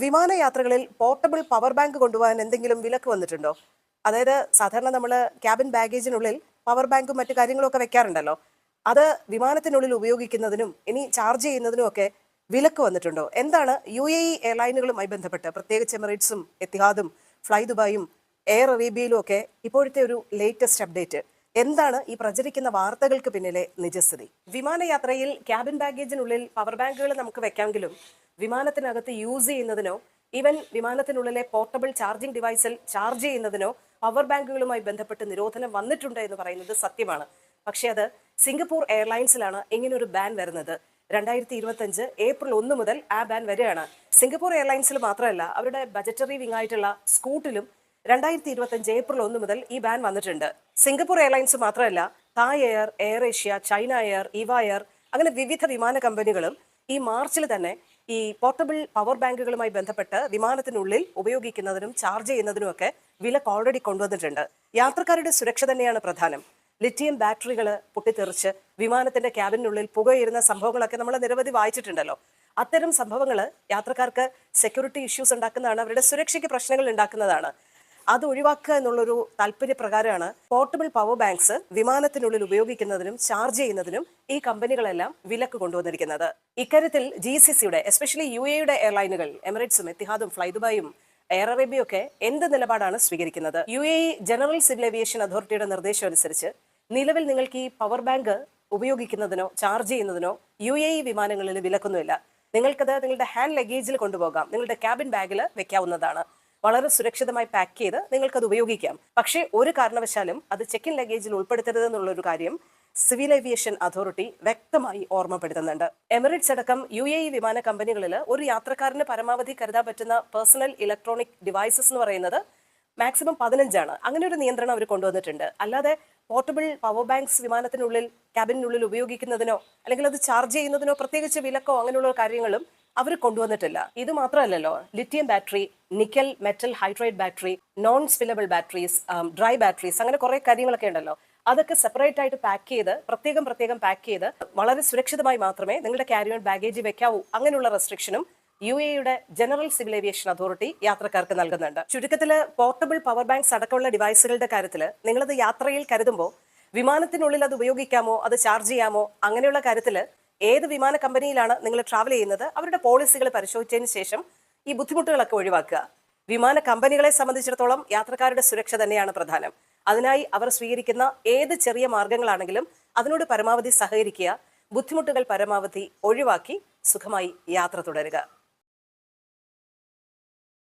വിമാനയാത്രകളിൽ portable power bank കൊണ്ടുപോകാൻ എന്തെങ്കിലും വിലക്ക് വന്നിട്ടുണ്ടോ? അതായത് സാധാരണ നമ്മൾ ക്യാബിൻ ബാഗേജിനുള്ളിൽ പവർ ബാങ്കും മറ്റു കാര്യങ്ങളൊക്കെ വെക്കാറുണ്ടല്ലോ. അത് വിമാനത്തിനുള്ളിൽ ഉപയോഗിക്കുന്നതിനും ഇനി ചാർജ് ചെയ്യുന്നതിനും ഒക്കെ വിലക്ക് വന്നിട്ടുണ്ടോ? എന്താണ് യു എ ഇ എയർലൈനുകളുമായി ബന്ധപ്പെട്ട് പ്രത്യേകിച്ച് എമിറേറ്റ്സും എത്തിഹാദും ഫ്ലൈ ദുബായും എയർ അറേബ്യയിലും ഒക്കെ ഇപ്പോഴത്തെ ഒരു ലേറ്റസ്റ്റ് അപ്ഡേറ്റ് എന്താണ് ഈ പ്രചരിക്കുന്ന വാർത്തകൾക്ക് പിന്നിലെ നിജസ്ഥിതി? വിമാനയാത്രയിൽ ക്യാബിൻ ബാഗേജിനുള്ളിൽ പവർ ബാങ്കുകൾ നമുക്ക് വെക്കാമെങ്കിലും വിമാനത്തിനകത്ത് യൂസ് ചെയ്യുന്നതിനോ ഈവൻ വിമാനത്തിനുള്ളിലെ പോർട്ടബിൾ ചാർജിംഗ് ഡിവൈസിൽ ചാർജ് ചെയ്യുന്നതിനോ പവർ ബാങ്കുകളുമായി ബന്ധപ്പെട്ട് നിരോധനം വന്നിട്ടുണ്ട് എന്ന് പറയുന്നത് സത്യമാണ്. പക്ഷേ അത് സിംഗപ്പൂർ എയർലൈൻസിലാണ് ഇങ്ങനൊരു ബാൻ വരുന്നത്. രണ്ടായിരത്തി ഇരുപത്തഞ്ച് ഏപ്രിൽ ഒന്ന് മുതൽ ആ ബാൻ വരികയാണ്. സിംഗപ്പൂർ എയർലൈൻസിൽ മാത്രമല്ല അവരുടെ ബജറ്ററി വിങ് ആയിട്ടുള്ള സ്കൂട്ടിലും രണ്ടായിരത്തി ഇരുപത്തഞ്ച് ഏപ്രിൽ ഒന്ന് മുതൽ ഈ ബാൻ വന്നിട്ടുണ്ട്. സിംഗപ്പൂർ എയർലൈൻസ് മാത്രമല്ല Thai air air Asia China air ഇവ എയർ അങ്ങനെ വിവിധ വിമാന കമ്പനികളും ഈ മാർച്ചിൽ തന്നെ ഈ പോർട്ടബിൾ പവർ ബാങ്കുകളുമായി ബന്ധപ്പെട്ട് വിമാനത്തിനുള്ളിൽ ഉപയോഗിക്കുന്നതിനും ചാർജ് ചെയ്യുന്നതിനും ഒക്കെ വിലക്ക് ഓൾറെഡി കൊണ്ടുവന്നിട്ടുണ്ട്. യാത്രക്കാരുടെ സുരക്ഷ തന്നെയാണ് പ്രധാനം. ലിറ്റിയം ബാറ്ററികൾ പൊട്ടിത്തെറിച്ച് വിമാനത്തിന്റെ ക്യാബിനുള്ളിൽ പുകയിരുന്ന സംഭവങ്ങളൊക്കെ നമ്മൾ നിരവധി വായിച്ചിട്ടുണ്ടല്ലോ. അത്തരം സംഭവങ്ങൾ യാത്രക്കാർക്ക് സെക്യൂരിറ്റി ഇഷ്യൂസ് ഉണ്ടാക്കുന്നതാണ് അവരുടെ സുരക്ഷയ്ക്ക് പ്രശ്നങ്ങൾ ഉണ്ടാക്കുന്നതാണ്. അത് ഒഴിവാക്കുക എന്നുള്ളൊരു താല്പര്യപ്രകാരമാണ് പോർട്ടബിൾ പവർ ബാങ്ക്സ് വിമാനത്തിനുള്ളിൽ ഉപയോഗിക്കുന്നതിനും ചാർജ് ചെയ്യുന്നതിനും ഈ കമ്പനികളെല്ലാം വിലക്ക് കൊണ്ടുവന്നിരിക്കുന്നത്. ഇക്കാര്യത്തിൽ ജി സി സിയുടെ എസ്പെഷ്യലി യു എയുടെ എയർലൈനുകൾ എമിറേറ്റ്സും എത്തിഹാദും ഫ്ലൈ ദുബായും എയർ അറേബ്യ ഒക്കെ എന്ത് നിലപാടാണ് സ്വീകരിക്കുന്നത്? U A general civil aviation അതോറിറ്റിയുടെ നിർദ്ദേശം അനുസരിച്ച് നിലവിൽ നിങ്ങൾക്ക് ഈ പവർ ബാങ്ക് ഉപയോഗിക്കുന്നതിനോ ചാർജ് ചെയ്യുന്നതിനോ യു എ വിമാനങ്ങളിൽ വിലക്കൊന്നുമില്ല. നിങ്ങൾക്കത് നിങ്ങളുടെ ഹാൻഡ് ലഗേജിൽ കൊണ്ടുപോകാം. നിങ്ങളുടെ ക്യാബിൻ ബാഗിൽ വെക്കാവുന്നതാണ്. വളരെ സുരക്ഷിതമായി പാക്ക് ചെയ്ത് നിങ്ങൾക്കത് ഉപയോഗിക്കാം. പക്ഷേ ഒരു കാരണവശാലും അത് ചെക്ക് ഇൻ ലഗേജിൽ ഉൾപ്പെടുത്തരുത് എന്നുള്ളൊരു കാര്യം സിവിൽ ഏവിയേഷൻ അതോറിറ്റി വ്യക്തമായി ഓർമ്മപ്പെടുത്തുന്നുണ്ട്. എമിറേറ്റ്സ് അടക്കം യു എ ഇ വിമാന കമ്പനികളിൽ ഒരു യാത്രക്കാരന് പരമാവധി കരുതാൻ പറ്റുന്ന പേഴ്സണൽ ഇലക്ട്രോണിക് ഡിവൈസസ് എന്ന് പറയുന്നത് മാക്സിമം പതിനഞ്ചാണ്. അങ്ങനെ ഒരു നിയന്ത്രണം അവർ കൊണ്ടുവന്നിട്ടുണ്ട്. അല്ലാതെ പോർട്ടബിൾ പവർ ബാങ്ക്സ് വിമാനത്തിനുള്ളിൽ ക്യാബിനുള്ളിൽ ഉപയോഗിക്കുന്നതിനോ അല്ലെങ്കിൽ അത് ചാർജ് ചെയ്യുന്നതിനോ പ്രത്യേകിച്ച് വിലക്കോ അങ്ങനെയുള്ള കാര്യങ്ങളും അവർ കൊണ്ടുവന്നിട്ടില്ല. ഇത് മാത്രമല്ലല്ലോ lithium battery nickel metal hydride battery non spillable batteries dry batteries അങ്ങനെ കുറെ കാര്യങ്ങളൊക്കെ ഉണ്ടല്ലോ. അതൊക്കെ സെപ്പറേറ്റ് ആയിട്ട് പാക്ക് ചെയ്ത് പ്രത്യേകം പ്രത്യേകം പാക്ക് ചെയ്ത് വളരെ സുരക്ഷിതമായി മാത്രമേ നിങ്ങളുടെ ക്യാരി ഓൺ ബാഗേജ് വെക്കാവൂ. അങ്ങനെയുള്ള റെസ്ട്രിക്ഷനും യു എയുടെ ജനറൽ സിവിൽ ഏവിയേഷൻ അതോറിറ്റി യാത്രക്കാർക്ക് നൽകുന്നുണ്ട്. ചുരുക്കത്തിൽ പോർട്ടബിൾ പവർ ബാങ്ക്സ് അടക്കമുള്ള ഡിവൈസുകളുടെ കാര്യത്തിൽ നിങ്ങളത് യാത്രയിൽ കരുതുമ്പോൾ വിമാനത്തിനുള്ളിൽ അത് ഉപയോഗിക്കാമോ അത് ചാർജ് ചെയ്യാമോ അങ്ങനെയുള്ള കാര്യത്തിൽ ഏത് വിമാന കമ്പനിയിലാണ് നിങ്ങൾ ട്രാവൽ ചെയ്യുന്നത് അവരുടെ പോളിസികൾ പരിശോധിച്ചതിന് ശേഷം ഈ ബുദ്ധിമുട്ടുകളൊക്കെ ഒഴിവാക്കുക. വിമാന കമ്പനികളെ സംബന്ധിച്ചിടത്തോളം യാത്രക്കാരുടെ സുരക്ഷ തന്നെയാണ് പ്രധാനം. അതിനായി അവർ സ്വീകരിക്കുന്ന ഏത് ചെറിയ മാർഗങ്ങളാണെങ്കിലും അതിനോട് പരമാവധി സഹകരിക്കുക ബുദ്ധിമുട്ടുകൾ പരമാവധി ഒഴിവാക്കി സുഖമായി യാത്ര തുടരുക.